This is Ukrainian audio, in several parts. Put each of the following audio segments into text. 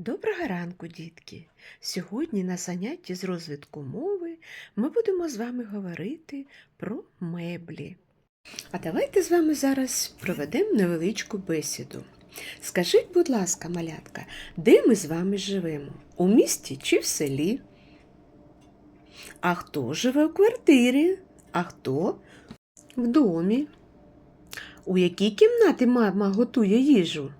Доброго ранку, дітки! Сьогодні на занятті з розвитку мови ми будемо з вами говорити про меблі. А давайте з вами зараз проведемо невеличку бесіду. Скажіть, будь ласка, малятка, де ми з вами живемо? У місті чи в селі? А хто живе у квартирі? А хто в домі? У якій кімнаті мама готує їжу?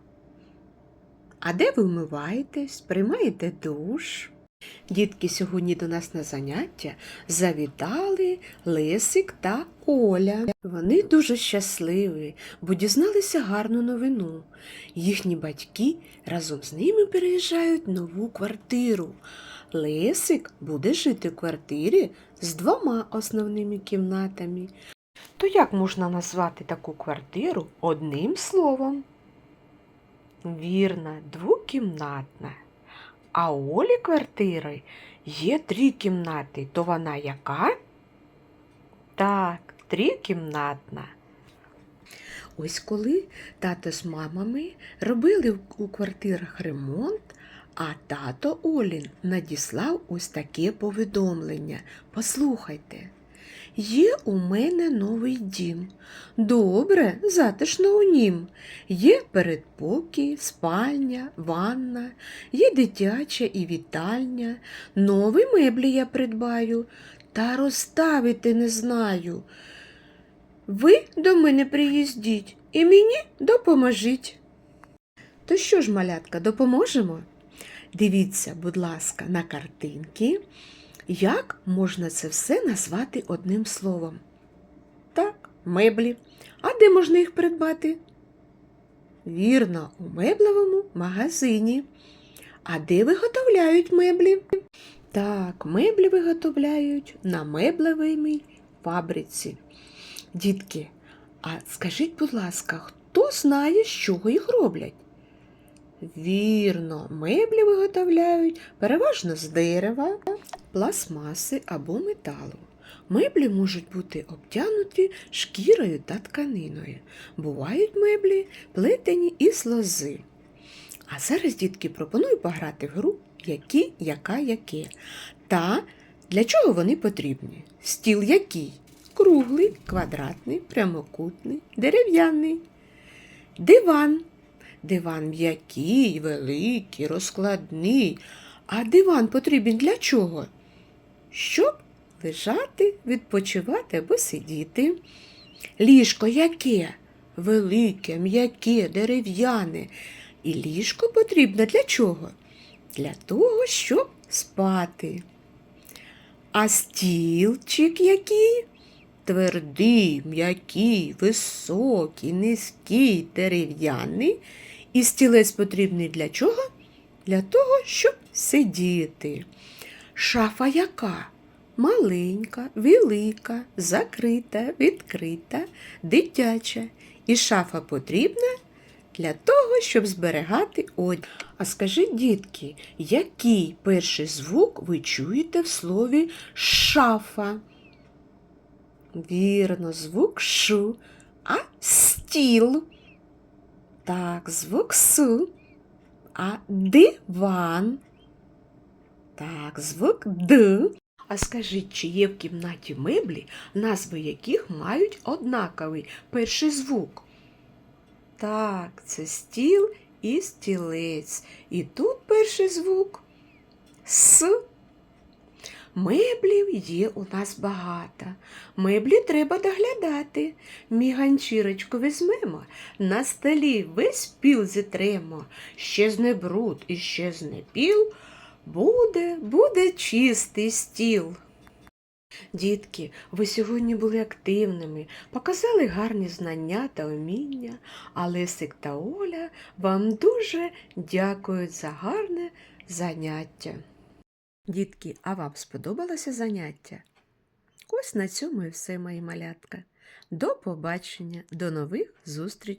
А де ви вмиваєтесь, приймаєте душ? Дітки сьогодні до нас на заняття завітали Лесик та Оля. Вони дуже щасливі, бо дізналися гарну новину. Їхні батьки разом з ними переїжджають нову квартиру. Лесик буде жити в квартирі з двома основними кімнатами. То як можна назвати таку квартиру одним словом? Вірно, двокімнатна. А у Олі квартири є три кімнати. То вона яка? Так, трикімнатна. Ось коли тато з мамами робили у квартирах ремонт, а тато Олін надіслав ось таке повідомлення. Послухайте. Є у мене новий дім. Добре, затишно у нім. Є передпокій, спальня, ванна, є дитяча і вітальня. Нові меблі я придбаю, та розставити не знаю. Ви до мене приїздіть і мені допоможіть. То що ж, малятка, допоможемо? Дивіться, будь ласка, на картинки. Як можна це все назвати одним словом? Так, меблі. А де можна їх придбати? Вірно, у меблевому магазині. А де виготовляють меблі? Так, меблі виготовляють на меблевій фабриці. Дітки, а скажіть, будь ласка, хто знає, з чого їх роблять? Вірно, меблі виготовляють переважно з дерева, пластмаси або металу. Меблі можуть бути обтянуті шкірою та тканиною. Бувають меблі плетені із лози. А зараз, дітки, пропоную пограти в гру які, яка, яке. Та для чого вони потрібні? Стіл який? Круглий, квадратний, прямокутний, дерев'яний. Диван. Диван м'який, великий, розкладний. А диван потрібен для чого? Щоб лежати, відпочивати або сидіти. Ліжко яке? Велике, м'яке, дерев'яне. І ліжко потрібно для чого? Для того, щоб спати. А стілчик який? Твердий, м'який, високий, низький, дерев'яний. І стілець потрібний для чого? Для того, щоб сидіти. Шафа яка? Маленька, велика, закрита, відкрита, дитяча. І шафа потрібна для того, щоб зберегати одяг. А скажіть, дітки, який перший звук ви чуєте в слові шафа? Вірно, звук шу, а стіл. Так, звук су, а диван. Так, звук д. А скажіть, чи є в кімнаті меблі, назви яких мають однаковий перший звук? Так, це стіл і стілець. І тут перший звук С. Меблів є у нас багато. Меблі треба доглядати. Мій ганчірочку візьмемо, на столі весь піл зітремо. Щезне бруд і щезне піл. Буде, буде чистий стіл. Дітки, ви сьогодні були активними, показали гарні знання та уміння, а Лесик та Оля вам дуже дякують за гарне заняття. Дітки, а вам сподобалося заняття? Ось на цьому і все, мої малятка. До побачення, до нових зустрічей!